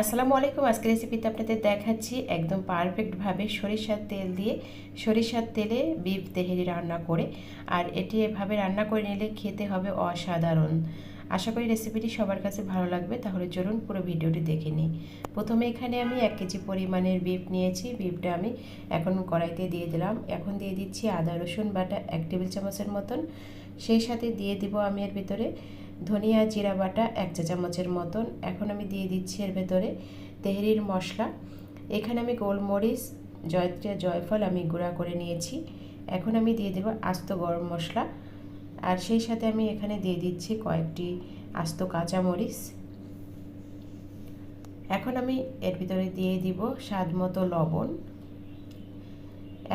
আসসালামু আলাইকুম, আজকের রেসিপিতে আপনাদের দেখাচ্ছি একদম পারফেক্টভাবে সরিষার তেল দিয়ে সরিষার তেলে বিফ তেহেরি রান্না করে। আর এটি এভাবে রান্না করে নিলে খেতে হবে অসাধারণ। আশা করি রেসিপিটি সবার কাছে ভালো লাগবে, তাহলে চলুন পুরো ভিডিওটি দেখে নিই। প্রথমে এখানে আমি এক কেজি পরিমাণের বিফ নিয়েছি। বিফটা আমি এখন কড়াইতে দিয়ে দিলাম। এখন দিয়ে দিচ্ছি আদা, রসুন বাটা এক টেবিল চামচের মতন। সেই সাথে দিয়ে দিব আমি এর ভিতরে ধনিয়া, জিরা বাটা, এক চা চামচের মতন। এখন আমি দিয়ে দিচ্ছি এর ভেতরে তেহরির মশলা। এখানে আমি গোলমরিচ, জয়ত্রী জয়ফল আমি গুঁড়া করে নিয়েছি। এখন আমি দিয়ে দেবো আস্ত গরম মশলা। আর সেই সাথে আমি এখানে দিয়ে দিচ্ছি কয়েকটি আস্ত কাঁচামরিচ। এখন আমি এর ভিতরে দিয়ে দিব স্বাদ মতো লবণ।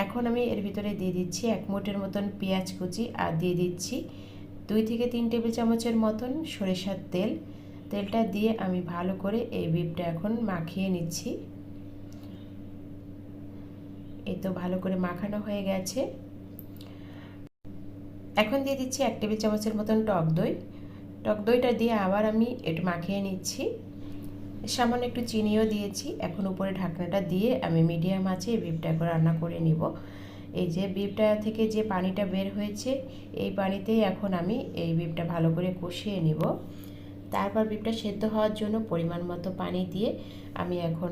এখন আমি এর ভিতরে দিয়ে দিচ্ছি এক মুঠের মতন পেঁয়াজ কুচি আর দিয়ে দিচ্ছি দুই থেকে তিন টেবিল চামচের মতন সরিষার তেল। তেলটা দিয়ে আমি ভালো করে এই বিপটা এখন মাখিয়ে নিচ্ছি। এই তো ভালো করে মাখানো হয়ে গেছে। এখন দিয়ে দিচ্ছি এক টেবিল চামচের মতন টক দই। টক দইটা দিয়ে আবার আমি একটু মাখিয়ে নিচ্ছি। সামান্য একটু চিনিও দিয়েছি। এখন উপরে ঢাকনাটা দিয়ে আমি মিডিয়াম আছে এই বিপটা এখন রান্না করে নিব। এই যে বিপটা থেকে যে পানিটা বের হয়েছে, এই পানিতেই এখন আমি এই বিপটা ভালো করে কষিয়ে নিব। তারপর বিপটা সেদ্ধ হওয়ার জন্য পরিমাণ মতো পানি দিয়ে আমি এখন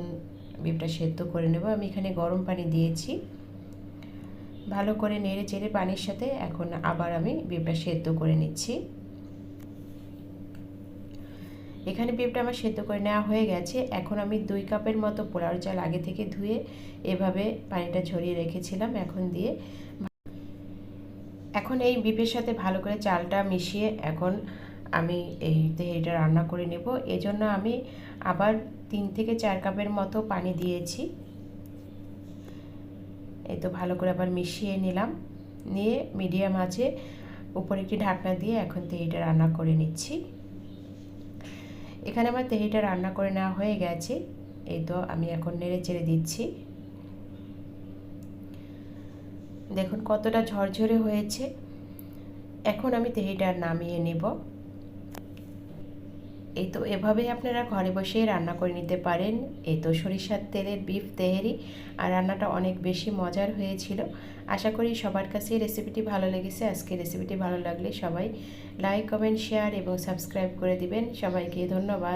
বিপটা সেদ্ধ করে নেব। আমি এখানে গরম পানি দিয়েছি। ভালো করে নেড়ে চেড়ে পানির সাথে এখন আবার আমি বিপটা সেদ্ধ করে নিচ্ছি। এখানে বিপটা আমার সেদ্ধ করে নেওয়া হয়ে গেছে। এখন আমি দুই কাপের মতো পোলাও চাল আগে থেকে ধুয়ে এভাবে পানিটা ঝরিয়ে রেখেছিলাম, এখন দিয়ে এখন এই বিপের সাথে ভালো করে চালটা মিশিয়ে এখন আমি এই তেহেরিটা রান্না করে নেব। এজন্য আমি আবার তিন থেকে চার কাপের মতো পানি দিয়েছি। এই তো ভালো করে আবার মিশিয়ে নিলাম। নিয়ে মিডিয়াম আছে উপরে একটি ঢাকনা দিয়ে এখন তেহিটা রান্না করে নিচ্ছি। এখানে আমার তেহিটা রান্না করে নেওয়া হয়ে গেছে। এই তো আমি এখন নেড়ে চেড়ে দিচ্ছি। দেখুন কতটা ঝরঝরে হয়েছে। এখন আমি তেহিটা নামিয়ে নেব। এই তো এভাবেই আপনারা ঘরে বসেই রান্না করে নিতে পারেন। এই তো সরিষার তেলের বিফ, তেহেরি আর রান্নাটা অনেক বেশি মজার হয়েছিল। আশা করি সবার কাছে রেসিপিটি ভালো লেগেছে। আজকে রেসিপিটি ভালো লাগলে সবাই লাইক কমেন্ট শেয়ার এবং সাবস্ক্রাইব করে দিবেন। সবাইকে ধন্যবাদ।